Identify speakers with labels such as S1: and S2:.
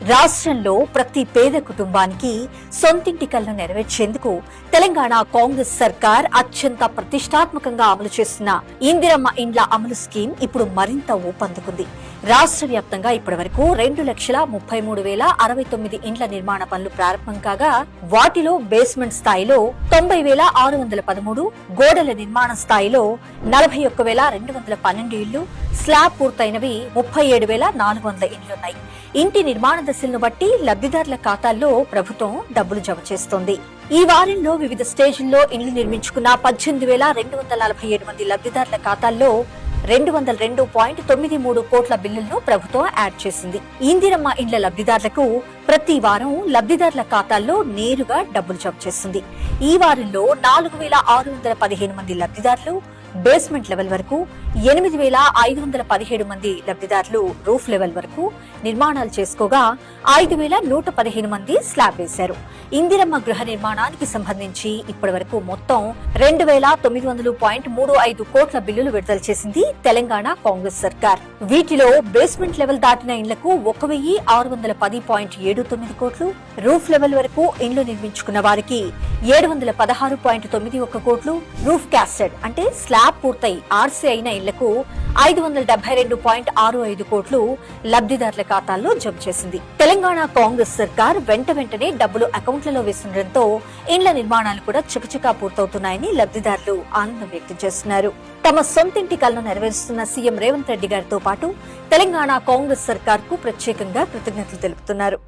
S1: రాష్ట్రంలో ప్రతి పేద కుటుంబానికి సొంతింటి కలను నెరవేర్చేందుకు తెలంగాణ కాంగ్రెస్ సర్కార్ అత్యంత ప్రతిష్టాత్మకంగా అమలు చేస్తున్న ఇందిరమ్మ ఇండ్ల అమలు స్కీమ్ ఇప్పుడు మరింత ఊపందుకుంది. రాష్ట్ర వ్యాప్తంగా ఇప్పటి వరకు రెండు లక్షల ముప్పై మూడు వేల అరవై తొమ్మిది ఇండ్ల నిర్మాణ పనులు ప్రారంభం కాగా వాటిలో బేస్మెంట్ స్థాయిలో తొంభై వేల ఆరు వందల పదమూడు గోడల నిర్మాణ స్థాయిలో నలభై ఒక్క వేల రెండు వందల పన్నెండు ఇళ్ళు స్లాబ్ పూర్తయినవి ముప్పై ఏడు వేల నాలుగు వందల ఇండ్లున్నాయి. ఇంటి నిర్మాణ దశలను బట్టి లబ్ధిదారుల ఖాతాల్లో ప్రభుత్వం డబ్బులు జమ చేస్తోంది. ఈ వారంలో వివిధ స్టేజ్ల్లో ఇండ్లు నిర్మించుకున్న పద్దెనిమిది వేల రెండు వందల నలభై ఏడు మంది లబ్ధిదారుల ఖాతాల్లో రెండు వందల రెండు పాయింట్ తొమ్మిది మూడు కోట్ల బిల్లులను ప్రభుత్వం యాడ్ చేసింది. ఇందిరమ్మ ఇండ్ల లబ్ధిదారులకు ప్రతి వారం లబ్ధిదారుల ఖాతాల్లో నేరుగా డబ్బులు జమ చేస్తుంది. ఈ వారంలో నాలుగు వేల ఆరు వందల పదిహేను మంది లబ్ధిదారులు బేస్మెంట్ లెవెల్ వరకు ఎనిమిది వేల ఐదు వందల పదిహేడు మంది లబ్ధిదారులు రూఫ్ లెవెల్ వరకు నిర్మాణాలు చేసుకోగా ఐదు వేల నూట పదిహేను మంది స్లాబ్ వేశారు. ఇందిరమ్మ గృహ నిర్మాణానికి సంబంధించి ఇప్పటి వరకు మొత్తం రెండు వేల తొమ్మిది వందల పాయింట్ మూడు ఐదు కోట్ల బిల్లులు విడుదల చేసింది తెలంగాణ కాంగ్రెస్ సర్కార్. వీటిలో బేస్మెంట్ లెవెల్ దాటిన ఇండ్లకు ఒక వెయ్యి ఆరు వందల పది పాయింట్ ఏడు తొమ్మిది కోట్లు రూఫ్ లెవెల్ వరకు ఇండ్లు నిర్మించుకున్న వారికి ఏడు వందల పదహారు పాయింట్ తొమ్మిది ఒక్క కోట్లు రూఫ్ క్యాస్టెడ్ అంటే స్లాబ్ స్లాబ్ పూర్తయి ఆర్సీ అయిన ఇళ్ళకు ఐదు వందల డెబ్బై రెండు పాయింట్ ఆరు ఐదు కోట్లు లబ్ధిదారుల ఖాతాల్లో జమ చేసింది. తెలంగాణ కాంగ్రెస్ సర్కార్ వెంట వెంటనే డబ్బులు అకౌంట్లలో వేస్తుండటంతో ఇండ్ల నిర్మాణాలు కూడా చకచకా పూర్తవుతున్నాయని లబ్ధిదారులు ఆనందం వ్యక్తం చేస్తున్నారు. తమ సొంతింటి కలను నెరవేరుస్తున్న సీఎం రేవంత్ రెడ్డి గారితో పాటు తెలంగాణ కాంగ్రెస్ సర్కార్కు ప్రత్యేకంగా కృతజ్ఞతలు తెలుపుతున్నారు.